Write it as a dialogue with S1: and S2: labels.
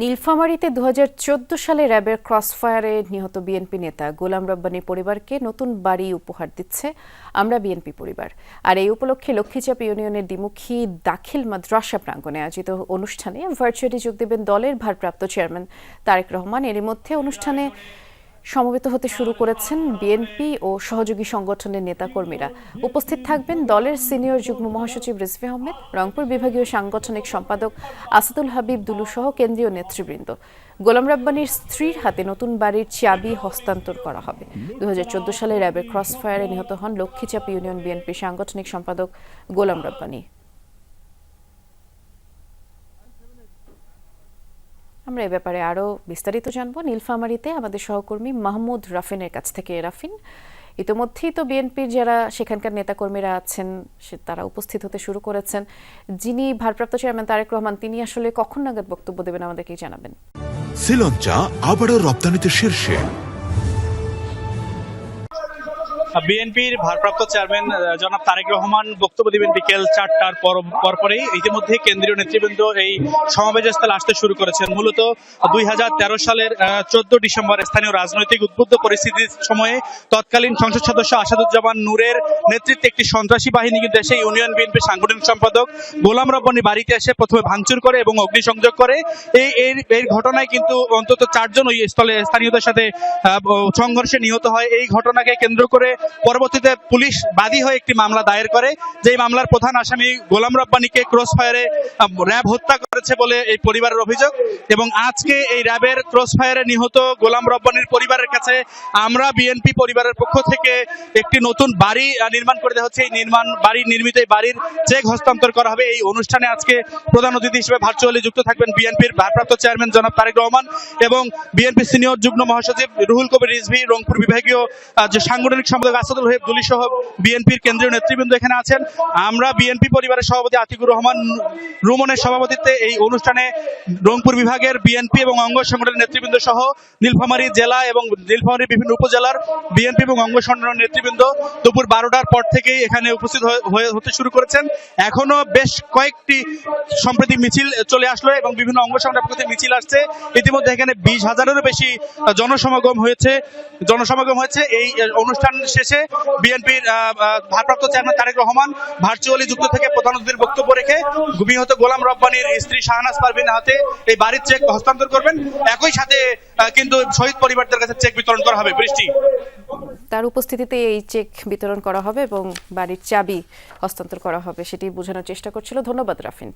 S1: নীলফামারীতে দু হাজার চোদ্দ সালে র্যাবের ক্রসফায়ারে নিহত বিএনপি নেতা গোলাম রব্বানী পরিবারকে নতুন বাড়ি উপহার দিচ্ছে আমরা বিএনপি পরিবার। আর এই উপলক্ষে লক্ষ্মীচাপ ইউনিয়নের দ্বিমুখী দাখিল মাদ্রাসা প্রাঙ্গনে আয়োজিত অনুষ্ঠানে ভার্চুয়ালি যোগ দেবেন দলের ভারপ্রাপ্ত চেয়ারম্যান তারেক রহমান। এরই মধ্যে অনুষ্ঠানে সমবেত হতে শুরু করেছেন বিএনপি ও সহযোগী সংগঠনের নেতাকর্মীরা। উপস্থিত থাকবেন দলের সিনিয়র যুগ্ম মহাসচিব রিজভি আহমেদ, রংপুর বিভাগীয় সাংগঠনিক সম্পাদক আসাদুল হাবিব দুলু সহ কেন্দ্রীয় নেতৃবৃন্দ। গোলাম রাব্বানির স্ত্রীর হাতে নতুন বাড়ির চাবি হস্তান্তর করা হবে। দু হাজার চোদ্দ সালে র্যাবের ক্রসফায়ারে নিহত হন লক্ষ্মীচাপ ইউনিয়ন বিএনপি সাংগঠনিক সম্পাদক গোলাম রাব্বানি। আমরা এ ব্যাপারে আরও বিস্তারিত জানব। নীলফামারিতে আমাদের সহকর্মী মাহমুদ রাফিনের কাছ থেকে রাফিন। ইতোমধ্যেই তো বিএনপির যারা সেখানকার নেতাকর্মীরা আছেন, সে তারা উপস্থিত হতে শুরু করেছেন। যিনি ভারপ্রাপ্ত চেয়ারম্যান তারেক রহমান, তিনি আসলে কখন নাগাদ বক্তব্য দেবেন আমাদেরকে জানাবেন?
S2: শ্রীলঞ্চা আবারও রপ্তানিতে শীর্ষে।
S3: বিএনপির ভারপ্রাপ্ত চেয়ারম্যান জনাব তারেক রহমান বক্তব্য দিবেন বিকেল চারটার পর পরপরেই। ইতিমধ্যে কেন্দ্রীয় নেতৃবৃন্দ এই সমাবেশ স্থলে আসতে শুরু করেছেন। মূলত দুই হাজার তেরো সালের চোদ্দ ডিসেম্বর স্থানীয় রাজনৈতিক উদ্বুদ্ধ পরিস্থিতির সময়ে তৎকালীন সংসদ সদস্য আসাদুজ্জামান নূরের নেতৃত্বে একটি সন্ত্রাসী বাহিনী কিন্তু এসে ইউনিয়ন বিএনপির সাংগঠনিক সম্পাদক গোলাম রব্বানি বাড়িতে এসে প্রথমে ভাঙচুর করে এবং অগ্নিসংযোগ করে। এই এই ঘটনায় কিন্তু অন্তত চারজন ওই স্থলে স্থানীয়দের সাথে সংঘর্ষে নিহত হয়। এই ঘটনাকে কেন্দ্র করে পরবর্তীতে পুলিশ বাদী হয়ে একটি মামলা দায়ের করে। যেই মামলার প্রধান আসামি গোলাম রব্বানিকে ক্রস ফায়ারে র্যাব হত্যা করেছে বলে এই পরিবারের অভিযোগ। এবং আজকে এই র্যাবের ক্রস ফায়ারে নিহত গোলাম রব্বানির পরিবারের কাছে আমরা বিএনপি পরিবারের পক্ষ থেকে একটি নতুন বাড়ি নির্মাণ করে দেওয়া হচ্ছে। এই নির্মাণ, বাড়ি নির্মিত, এই বাড়ির চেক হস্তান্তর করা হবে। এই অনুষ্ঠানে আজকে প্রধান অতিথি হিসেবে ভার্চুয়ালি যুক্ত থাকবেন বিএনপির ভারপ্রাপ্ত চেয়ারম্যান জনাব তারেক রহমান এবং বিএনপি সিনিয়র যুগ্ম মহাসচিব রুহুল কবির রিজভি, রংপুর বিভাগীয় যে সাংগঠনিক সম্পাদক আসাদুল হেব দুলি সহ বিএনপির কেন্দ্রীয় নেতৃবৃন্দ এখানে আছেন। আমরা বিএনপি পরিবারের সভাপতি আতিকুর রহমান রুমনের সভাপতিত্বে এই অনুষ্ঠানে রংপুর বিভাগের বিএনপি এবং অঙ্গ সংগঠনের নেতৃবৃন্দ সহ নীলফামারী জেলা এবং নীলফামারী বিভিন্ন উপজেলার বিএনপি এবং অঙ্গ সংগঠনের নেতৃবৃন্দ দুপুর বারোটার পর থেকেই এখানে উপস্থিত হতে শুরু করেছেন। এখনও বেশ কয়েকটি সম্প্রতি মিছিল চলে আসলো এবং বিভিন্ন অঙ্গ পক্ষ মিছিল আসছে। ইতিমধ্যে এখানে বিশ হাজারেরও বেশি জনসমাগম হয়েছে জনসমাগম হয়েছে। এই অনুষ্ঠান শেষে বিএনপির ভারপ্রাপ্ত চেয়ারম্যান তারেক রহমান ভার্চুয়ালি যুক্ত থেকে প্রধান অতিথির বক্তব্য রেখে নিহত গোলাম রব্বানির স্ত্রী শাহনাজ পারভিন হাতে এই বাড়ির চেক হস্তান্তর করবেন। একই সাথে কিন্তু শহীদ পরিবারদের কাছে চেক বিতরণ করা হবে। বৃষ্টি।
S1: তার উপস্থিতিতে এই চেক বিতরণ করা হবে এবং বাড়ির চাবি হস্তান্তর করা হবে, সেটি বোঝানোর চেষ্টা করছিল। ধন্যবাদ, রাফিন।